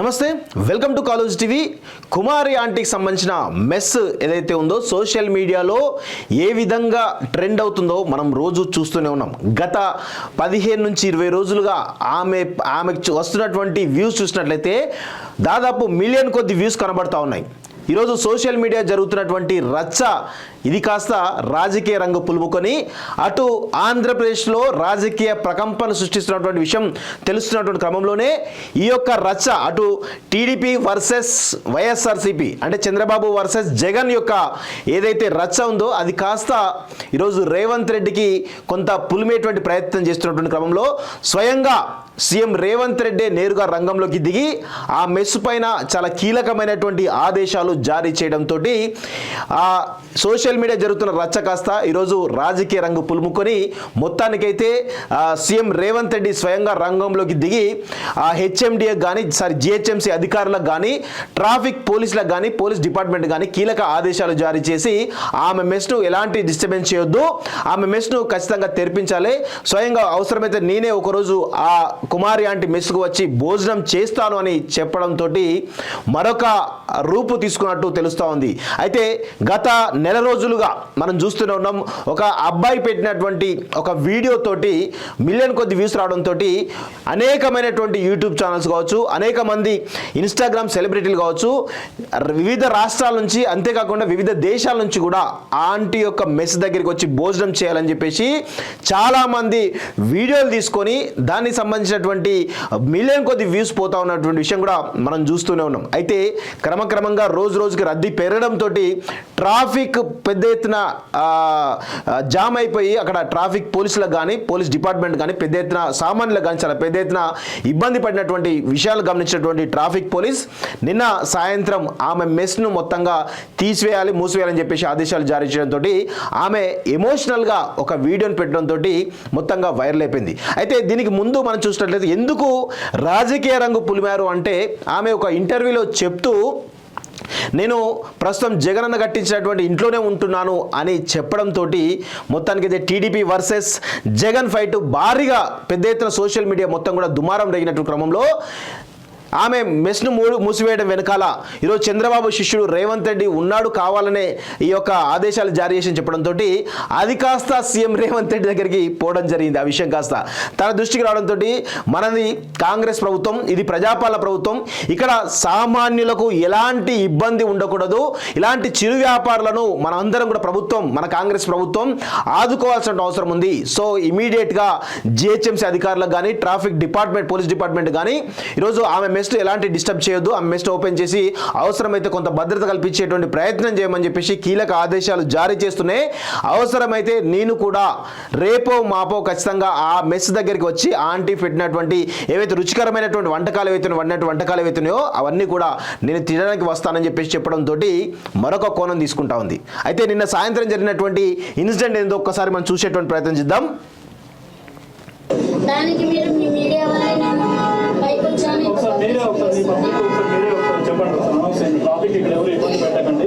నమస్తే welcome to college TV. Kumari ఆంటీకి సంబంధించిన మెస్ ఏదైతే ఉందో సోషల్ మీడియాలో ఏ విధంగా ట్రెండ్ అవుతుందో మనం రోజు చూస్తూనే ఉన్నాం. గత పదిహేను నుంచి ఇరవై రోజులుగా ఆమె ఆమెకు వస్తున్నటువంటి వ్యూస్ చూసినట్లయితే దాదాపు మిలియన్ కొద్ది వ్యూస్ కనబడతా ఉన్నాయి. ఈరోజు సోషల్ మీడియా జరుగుతున్నటువంటి రచ్చ. ఇది కాస్త రాజకీయ రంగు పులుముకొని అటు ఆంధ్రప్రదేశ్లో రాజకీయ ప్రకంపన సృష్టిస్తున్నటువంటి విషయం తెలుస్తున్నటువంటి క్రమంలోనే ఈ యొక్క రచ్చ అటు టీడీపీ వర్సెస్ వైఎస్ఆర్సీపీ అంటే చంద్రబాబు వర్సెస్ జగన్ యొక్క ఏదైతే రచ్చ ఉందో అది కాస్త ఈరోజు రేవంత్ రెడ్డికి కొంత పులిమేటువంటి ప్రయత్నం చేస్తున్నటువంటి క్రమంలో స్వయంగా సీఎం రేవంత్ రెడ్డి నేరుగా రంగంలోకి దిగి ఆ మెస్ పైన చాలా కీలకమైనటువంటి ఆదేశాలు జారీ చేయడంతో ఆ సోషల్ మీడియా జరుగుతున్న రచ్చ కాస్త ఈరోజు రాజకీయ రంగు పులుముకొని మొత్తానికైతే సీఎం రేవంత్ రెడ్డి స్వయంగా రంగంలోకి దిగి ఆ హెచ్ఎండిఏ కానీ సారీ జిహెచ్ఎంసీ అధికారులకు కానీ ట్రాఫిక్ పోలీసులకు కానీ పోలీస్ డిపార్ట్మెంట్ కానీ కీలక ఆదేశాలు జారీ చేసి ఆమె మెస్ను ఎలాంటి డిస్టర్బెన్స్ చేయొద్దు ఆమె మెస్ను ఖచ్చితంగా తెరిపించాలి. స్వయంగా అవసరమైతే నేనే ఒకరోజు ఆ కుమారి ఆంటీ మెస్కు వచ్చి భోజనం చేస్తాను అని చెప్పడంతో మరొక రూపు తీసుకున్నట్టు తెలుస్తూ ఉంది. అయితే గత నెల రోజులుగా మనం చూస్తూనే ఉన్నాం ఒక అబ్బాయి పెట్టినటువంటి ఒక వీడియోతోటి మిలియన్ కొద్ది వ్యూస్ రావడంతో అనేకమైనటువంటి యూట్యూబ్ ఛానల్స్ కావచ్చు అనేక మంది ఇన్స్టాగ్రామ్ సెలబ్రిటీలు కావచ్చు వివిధ రాష్ట్రాల నుంచి అంతేకాకుండా వివిధ దేశాల నుంచి కూడా ఆంటీ యొక్క మెస్ దగ్గరికి వచ్చి భోజనం చేయాలని చెప్పేసి చాలామంది వీడియోలు తీసుకొని దానికి సంబంధించినటువంటి మిలియన్ కొద్ది వ్యూస్ పోతా ఉన్నటువంటి విషయం కూడా మనం చూస్తూనే ఉన్నాం. అయితే క్రమక్రమంగా రోజు రోజుకి రద్దీ పెరగడంతో ట్రాఫిక్ పెద్ద ఎత్తున జామ్ అయిపోయి అక్కడ ట్రాఫిక్ పోలీసులకు కానీ పోలీస్ డిపార్ట్మెంట్ కానీ పెద్ద ఎత్తున సామాన్యులకు కానీ చాలా పెద్ద ఎత్తున ఇబ్బంది పడినటువంటి విషయాలు గమనించినటువంటి ట్రాఫిక్ పోలీస్ నిన్న సాయంత్రం ఆమె మెస్ను మొత్తంగా తీసివేయాలి మూసివేయాలని చెప్పేసి ఆదేశాలు జారీ చేయడంతో ఆమె ఎమోషనల్గా ఒక వీడియోని పెట్టడంతో మొత్తంగా వైరల్ అయిపోయింది. అయితే దీనికి ముందు మనం చూసినట్లయితే ఎందుకు? రాజకీయ రంగు పులిమారు అంటే ఆమె ఒక ఇంటర్వ్యూలో చెప్తూ నేను ప్రస్తుతం జగనన్న కట్టించినటువంటి ఇంట్లోనే ఉంటున్నాను అని చెప్పడంతో మొత్తానికి అయితే టీడీపీ వర్సెస్ జగన్ ఫైట్ భారీగా పెద్ద ఎత్తున సోషల్ మీడియా మొత్తం కూడా దుమారం రేగినట్టు క్రమంలో ఆమె మెస్ను మూడు మూసివేయడం వెనకాల ఈరోజు చంద్రబాబు శిష్యుడు రేవంత్ రెడ్డి ఉన్నాడు కావాలనే ఈ యొక్క ఆదేశాలు జారీ చేసి చెప్పడంతో అది కాస్త సీఎం రేవంత్ రెడ్డి దగ్గరికి పోవడం జరిగింది. ఆ విషయం కాస్త తన దృష్టికి రావడంతో మనది కాంగ్రెస్ ప్రభుత్వం ఇది ప్రజాపాలన ప్రభుత్వం. ఇక్కడ సామాన్యులకు ఎలాంటి ఇబ్బంది ఉండకూడదు. ఇలాంటి చిరు వ్యాపారులను మన అందరం కూడా ప్రభుత్వం మన కాంగ్రెస్ ప్రభుత్వం ఆదుకోవాల్సిన అవసరం ఉంది. సో ఇమీడియట్గా జిహెచ్ఎంసీ అధికారులకు కానీ ట్రాఫిక్ డిపార్ట్మెంట్ పోలీస్ డిపార్ట్మెంట్ కానీ ఈరోజు ఆమె మెస్ట్ ఎలాంటి డిస్టర్బ్ చేయొద్దు ఆ మెస్ట్ ఓపెన్ చేసి అవసరమైతే కొంత భద్రత కల్పించేటువంటి ప్రయత్నం చేయమని చెప్పేసి కీలక ఆదేశాలు జారీ చేస్తున్నాయి అవసరమైతే నేను కూడా రేపో మాపో ఖచ్చితంగా ఆ మెస్ దగ్గరికి వచ్చి ఆంటీ పెట్టినటువంటి ఏవైతే రుచికరమైనటువంటి వంటకాలు ఏవైతే వండినటువంటి వంటకాలు ఏవైతున్నాయో అవన్నీ కూడా నేను తినడానికి వస్తానని చెప్పేసి చెప్పడంతో మరొక కోణం తీసుకుంటా ఉంది. అయితే నిన్న సాయంత్రం జరిగినటువంటి ఇన్సిడెంట్ ఏందో ఒక్కసారి మనం చూసేటువంటి ప్రయత్నం చేద్దాం. దానికి మీరు మీడియా వల్ల ఒకసారి మీరే ఒకసారి మీ పబ్లిక్ ఒకసారి మీరే ఒకసారి చెప్పండి. ఒకసారి అయింది టాపిక్ ఇక్కడ ఎవరు ఇబ్బంది పెట్టకండి.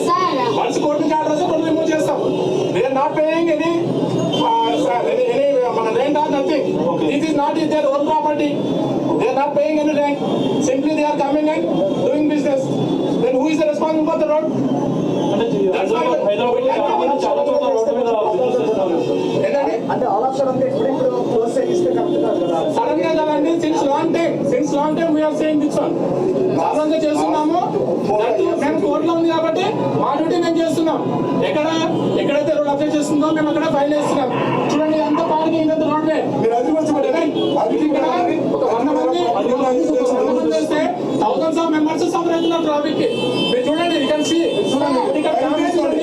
చేస్తాం వన్స్ కోర్టు కాంట్రాక్ట్ మనం రిమూవ్ చేస్తాం. They not paying any any మన not is their own property they not paying any land simply they are coming and doing business then who is the responsible అంటే all of సడన్గా కదండి since long time since long time we are saying this one సాధారణంగా చేస్తున్నాము మేము కోర్టులో ఉంది కాబట్టి మా డ్యూటీ మేము చేస్తున్నాం. ఎక్కడ ఎక్కడైతే రోడ్ అప్లై చేస్తుందో మేము అక్కడ ఫైల్ వేస్తున్నాం. చూడండి అంత పార్కింగ్ ఇంత రోడ్ ఇక్కడ ఒక వంద మంది ఒక వంద మంది వస్తే థౌసండ్స్ ఆఫ్ మెంబర్స్ సఫర్ అవుతున్నారు ట్రాఫిక్కి. మీరు చూడండి ఇక్కడ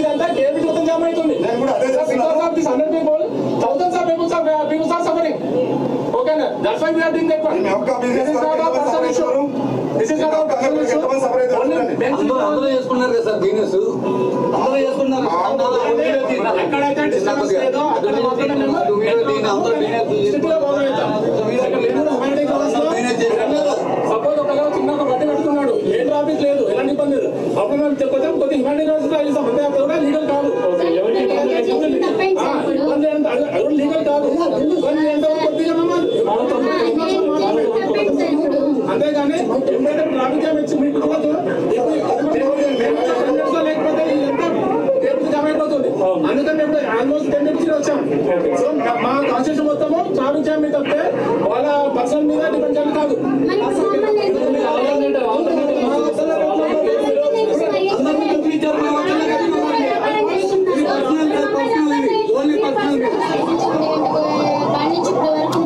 ఇదంతా కేబుల్ మొత్తం జామ్ అవుతుంది. That's why we are doing that one. This is not our personal issue. This is not our personal issue. Only అందరూ చేసుకున్నారు కదా సార్ అందరూ చేసుకున్నారు ఎక్కడైతే లేదో అక్కడ మాత్రమే మేము అవుతాం. ఒకవేళ చిన్న ఒక బట్టి పెట్టుకున్నాడు ఏ ట్రాఫిక్ లేదు ఎలాంటి ఇబ్బంది లేదు. అప్పుడు మేము కొద్దిగా కొద్ది హ్యూమానిటీ గ్రౌండ్స్లో వెళ్తాం అంతే అప్పుడు కూడా లీగల్ కాదు. లీగల్ కాదు ఇబ్బంది అంటే కొద్దిగా మేము అంతేగాని ఎప్పుడైతే ట్రాఫిక్ జామ్ ఇచ్చి మీకు చూడదు లేకపోతే ఇదంతా రేపు జామ్ అయిపోతుంది మేము ఆల్మోస్ట్ టెన్ మినిట్స్ వచ్చాం సో మా కాన్స్టిట్యూషన్ మొత్తము మీద తప్పితే వాళ్ళ పర్సన్ మీద డిపెండ్ కాదు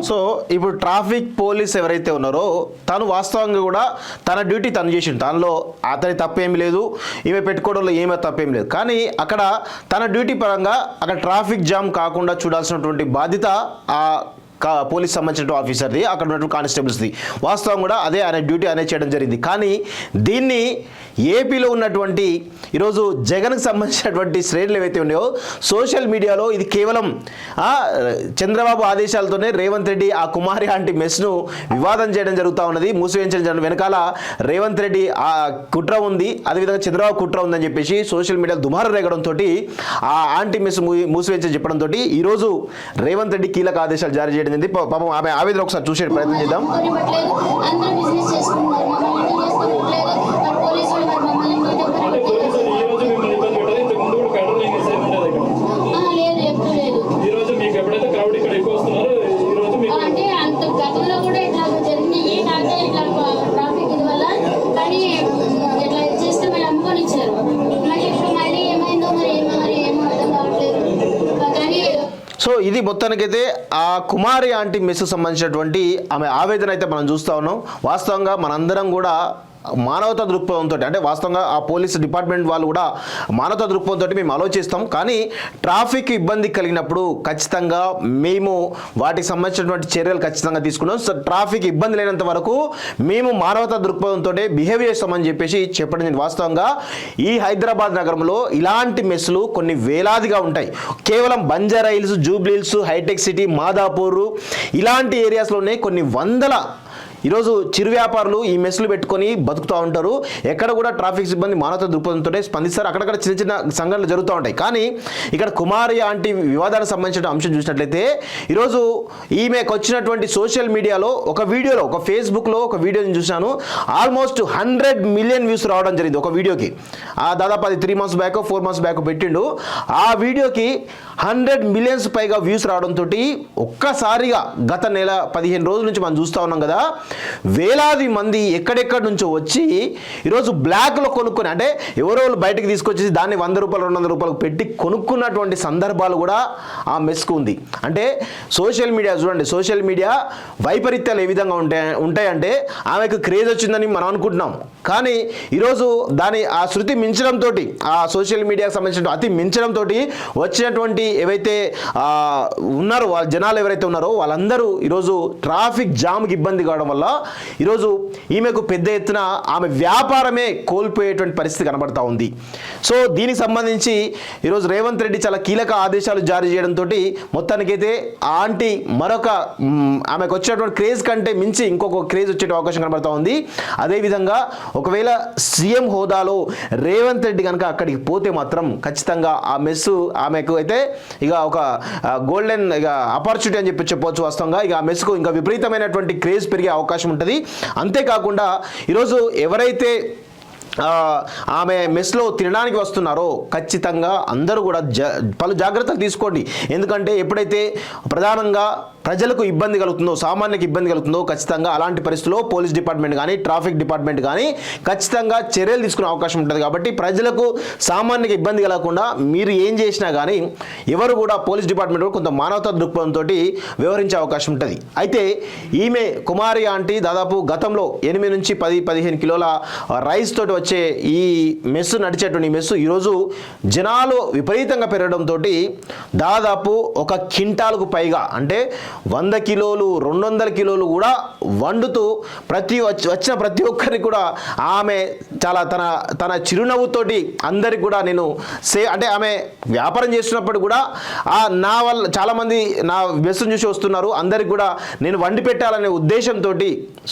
సో ఇప్పుడు ట్రాఫిక్ పోలీస్ ఎవరైతే ఉన్నారో తను వాస్తవంగా కూడా తన డ్యూటీ తను చేసిండు. తనలో అతని తప్పేమి లేదు ఈమె పెట్టుకోవడంలో ఏమీ తప్పేం లేదు. కానీ అక్కడ తన డ్యూటీ పరంగా అక్కడ ట్రాఫిక్ జామ్ కాకుండా చూడాల్సినటువంటి బాధ్యత ఆ కా- పోలీస్ సంబంధించిన ఆఫీసర్ది అక్కడ ఉన్నటువంటి కానిస్టేబుల్స్ది. వాస్తవం కూడా అదే ఆయన డ్యూటీ అనేది చేయడం జరిగింది. కానీ దీన్ని ఏపీలో ఉన్నటువంటి ఈరోజు జగన్కి సంబంధించినటువంటి శ్రేణులు ఏవైతే ఉన్నాయో సోషల్ మీడియాలో ఇది కేవలం చంద్రబాబు ఆదేశాలతోనే రేవంత్ రెడ్డి ఆ కుమారి ఆంటీ మెస్ను వివాదం చేయడం జరుగుతూ ఉన్నది. మూసివేయించడం వెనకాల రేవంత్ రెడ్డి ఆ కుట్ర ఉంది. అదేవిధంగా చంద్రబాబు కుట్ర ఉందని చెప్పేసి సోషల్ మీడియాలో దుమారం రేగడంతో ఆ ఆంటీ మెస్ మూసివేయించని చెప్పడంతో ఈరోజు రేవంత్ రెడ్డి కీలక ఆదేశాలు జారీ చేయడం జరిగింది. పాపం ఆమె ఆవేదన ఒకసారి చూసే ప్రయత్నం చేద్దాం. ఇది మొత్తానికైతే ఆ కుమారి ఆంటీ మిస్ సంబంధించినటువంటి ఆమె ఆవేదన అయితే మనం చూస్తూ ఉన్నాం. వాస్తవంగా మనందరం కూడా మానవతా దృక్పథంతో అంటే వాస్తవంగా ఆ పోలీస్ డిపార్ట్మెంట్ వాళ్ళు కూడా మానవతా దృక్పథంతో మేము ఆలోచిస్తాం కానీ ట్రాఫిక్ ఇబ్బంది కలిగినప్పుడు ఖచ్చితంగా మేము వాటికి సంబంధించినటువంటి చర్యలు ఖచ్చితంగా తీసుకున్నాం. సో ట్రాఫిక్ ఇబ్బంది లేనంత వరకు మేము మానవతా దృక్పథంతో బిహేవ్ చేస్తామని చెప్పేసి చెప్పడం వాస్తవంగా ఈ హైదరాబాద్ నగరంలో ఇలాంటి మెస్సులు కొన్ని వేలాదిగా ఉంటాయి. కేవలం Banjara Hills Jubilee Hills Hitech City Madhapur ఇలాంటి ఏరియాస్లోనే కొన్ని వందల ఈరోజు చిరు వ్యాపారులు ఈ మెస్సులు పెట్టుకొని బతుకుతూ ఉంటారు. ఎక్కడ కూడా ట్రాఫిక్ సిబ్బంది మానవత దృక్పథంతో స్పందిస్తారు. అక్కడక్కడ చిన్న చిన్న సంఘటనలు జరుగుతూ ఉంటాయి. కానీ ఇక్కడ కుమారి ఆంటీ వివాదానికి సంబంధించిన అంశం చూసినట్లయితే ఈరోజు ఈమెకు వచ్చినటువంటి సోషల్ మీడియాలో ఒక వీడియోలో ఒక ఫేస్బుక్లో ఒక వీడియోని చూశాను. ఆల్మోస్ట్ హండ్రెడ్ మిలియన్ వ్యూస్ రావడం జరిగింది ఒక వీడియోకి. ఆ దాదాపు అది three months back four months back పెట్టిండు. ఆ వీడియోకి హండ్రెడ్ మిలియన్స్ పైగా వ్యూస్ రావడంతో ఒక్కసారిగా గత నెల పదిహేను రోజుల నుంచి మనం చూస్తూ ఉన్నాం కదా వేలాది మంది ఎక్కడెక్కడి నుంచో వచ్చి ఈరోజు బ్లాక్లో కొనుక్కుని అంటే ఎవరో వాళ్ళు బయటకు తీసుకొచ్చేసి దాన్ని వంద రూపాయలు రెండు వందల రూపాయలు పెట్టి కొనుక్కున్నటువంటి సందర్భాలు కూడా ఆ మెస్కు ఉంది. అంటే సోషల్ మీడియా చూడండి సోషల్ మీడియా వైపరీత్యాలు ఏ విధంగా ఉంటాయి ఉంటాయంటే ఆమెకు క్రేజ్ వచ్చిందని మనం అనుకుంటున్నాం. కానీ ఈరోజు దాని ఆ శృతి మించడంతో ఆ సోషల్ మీడియాకి సంబంధించిన అతి మించడంతో వచ్చినటువంటి ఏవైతే ఉన్నారో వాళ్ళ జనాలు ఎవరైతే ఉన్నారో వాళ్ళందరూ ఈరోజు ట్రాఫిక్ జామ్కి ఇబ్బంది కావడం వల్ల ఈరోజు ఈమెకు పెద్ద ఎత్తున ఆమె వ్యాపారమే కోల్పోయేటువంటి పరిస్థితి కనబడతా ఉంది. సో దీనికి సంబంధించి ఈరోజు రేవంత్ రెడ్డి చాలా కీలక ఆదేశాలు జారీ చేయడంతో మొత్తానికైతే ఆ ఆంటీ మరొక ఆమెకు వచ్చినటువంటి క్రేజ్ కంటే మించి ఇంకొక క్రేజ్ వచ్చే అవకాశం కనబడతా ఉంది. అదేవిధంగా ఒకవేళ సీఎం హోదాలో రేవంత్ రెడ్డి కనుక అక్కడికి పోతే మాత్రం ఖచ్చితంగా ఆ మెస్సు ఆమెకు అయితే ఇక ఒక గోల్డెన్ ఇక ఆపర్చునిటీ అని చెప్పి చెప్పవచ్చు వాస్తవంగా. ఇక ఆ మెస్కు ఇంకా విపరీతమైనటువంటి క్రేజ్ పెరిగే అవకాశం ఉంటుంది. అంతేకాకుండా ఈరోజు ఎవరైతే ఆమె మెస్లో తినడానికి వస్తున్నారో ఖచ్చితంగా అందరూ కూడా జ పలు జాగ్రత్తలు తీసుకోండి. ఎందుకంటే ఎప్పుడైతే ప్రధానంగా ప్రజలకు ఇబ్బంది కలుగుతుందో సామాన్యకు ఇబ్బంది కలుగుతుందో ఖచ్చితంగా అలాంటి పరిస్థితుల్లో పోలీస్ డిపార్ట్మెంట్ కానీ ట్రాఫిక్ డిపార్ట్మెంట్ కానీ ఖచ్చితంగా చర్యలు తీసుకునే అవకాశం ఉంటుంది. కాబట్టి ప్రజలకు సామాన్యకు ఇబ్బంది కలగకుండా మీరు ఏం చేసినా కానీ ఎవరు కూడా పోలీస్ డిపార్ట్మెంట్ కూడా కొంత మానవతా దృక్పథంతో వ్యవహరించే అవకాశం ఉంటుంది. అయితే ఈమె కుమారి ఆంటీ దాదాపు గతంలో ఎనిమిది నుంచి పది పదిహేను కిలోల రైస్ తోటి వచ్చే ఈ మెస్సు నడిచేటువంటి మెస్సు ఈరోజు జనాలు విపరీతంగా పెరగడంతో దాదాపు ఒక కింటాలకు పైగా అంటే వంద కిలోలు రెండు వందల కిలోలు కూడా వండుతూ ప్రతి వచ్చి- వచ్చిన ప్రతి ఒక్కరికి కూడా ఆమె చాలా తన తన చిరునవ్వుతోటి అందరికి కూడా నేను సే అంటే ఆమె వ్యాపారం చేస్తున్నప్పుడు కూడా ఆ నా వల్ల చాలామంది నా మెస్సును చూసి వస్తున్నారు అందరికి కూడా నేను వండి పెట్టాలనే ఉద్దేశంతో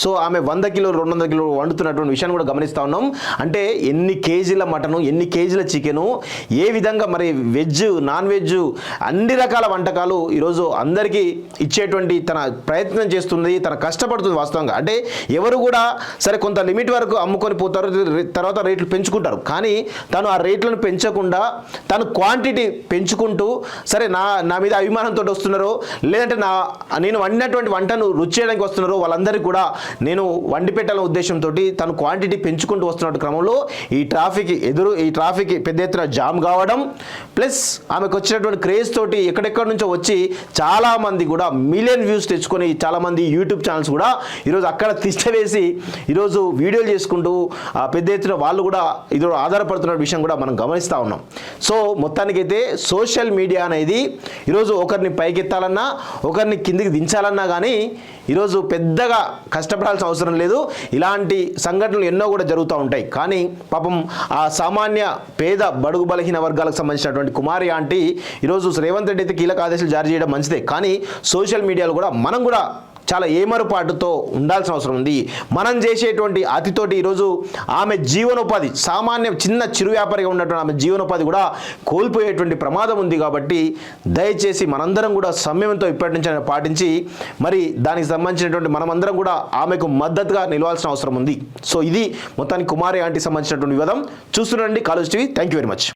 సో ఆమె వంద కిలోలు రెండు వందల కిలోలు వండుతున్నటువంటి విషయాన్ని కూడా గమనిస్తూ ఉన్నాం. అంటే ఎన్ని కేజీల మటను ఎన్ని కేజీల చికెను ఏ విధంగా మరి వెజ్ నాన్ వెజ్ అన్ని రకాల వంటకాలు ఈరోజు అందరికీ ఇచ్చేటువంటి తన ప్రయత్నం చేస్తుంది తన కష్టపడుతుంది వాస్తవంగా. అంటే ఎవరు కూడా సరే కొంత లిమిట్ వరకు అమ్ముకొని పోతారు తర్వాత రేట్లు పెంచుకుంటారు. కానీ తను ఆ రేట్లను పెంచకుండా తను క్వాంటిటీ పెంచుకుంటూ సరే నా నా మీద అభిమానంతో వస్తున్నారో లేదంటే నా నేను వండినటువంటి వంటను రుచి చేయడానికి వస్తున్నారో వాళ్ళందరికీ కూడా నేను వండి పెట్టాలనే ఉద్దేశంతో తను క్వాంటిటీ పెంచుకుంటూ వస్తున్న క్రమంలో ఈ ట్రాఫిక్ ఎదురు ఈ ట్రాఫిక్ పెద్ద ఎత్తున జామ్ కావడం ప్లస్ ఆమెకు వచ్చినటువంటి క్రేజ్ తోటి ఎక్కడెక్కడి నుంచో వచ్చి చాలామంది కూడా మిలియన్ వ్యూస్ తెచ్చుకొని చాలామంది యూట్యూబ్ ఛానల్స్ కూడా ఈరోజు అక్కడ తిష్టవేసి ఈరోజు వీడియోలు చేసుకుంటూ ఆ పెద్ద ఎత్తున వాళ్ళు కూడా ఇది ఆధారపడుతున్న విషయం కూడా మనం గమనిస్తూ ఉన్నాం. సో మొత్తానికైతే సోషల్ మీడియా అనేది ఈరోజు ఒకరిని పైకెత్తాలన్నా ఒకరిని కిందికి దించాలన్నా కానీ ఈరోజు పెద్దగా కష్టపడాల్సిన అవసరం లేదు. ఇలాంటి సంఘటనలు ఎన్నో కూడా జరుగుతూ ఉంటాయి. కానీ పాపం ఆ సామాన్య పేద బడుగు బలహీన వర్గాలకు సంబంధించినటువంటి కుమారి ఆంటీ ఈరోజు రేవంత్ రెడ్డి అయితే కీలక ఆదేశాలు జారీ చేయడం మంచిదే. కానీ సోషల్ మీడియాలో కూడా మనం కూడా చాలా ఏమరుపాటుతో ఉండాల్సిన అవసరం ఉంది. మనం చేసేటువంటి అతితోటి ఈరోజు ఆమె జీవనోపాధి సామాన్య చిన్న చిరు వ్యాపారిగా ఉన్నటువంటి ఆమె జీవనోపాధి కూడా కోల్పోయేటువంటి ప్రమాదం ఉంది కాబట్టి దయచేసి మనందరం కూడా సమయంతో ఇప్పటి నుంచి పాటించి మరి దానికి సంబంధించినటువంటి మనమందరం కూడా ఆమెకు మద్దతుగా నిలవాల్సిన అవసరం ఉంది. సో ఇది మొత్తానికి కుమారి ఆంటీ సంబంధించినటువంటి వివాదం. చూస్తుండండి college TV. Thank you very much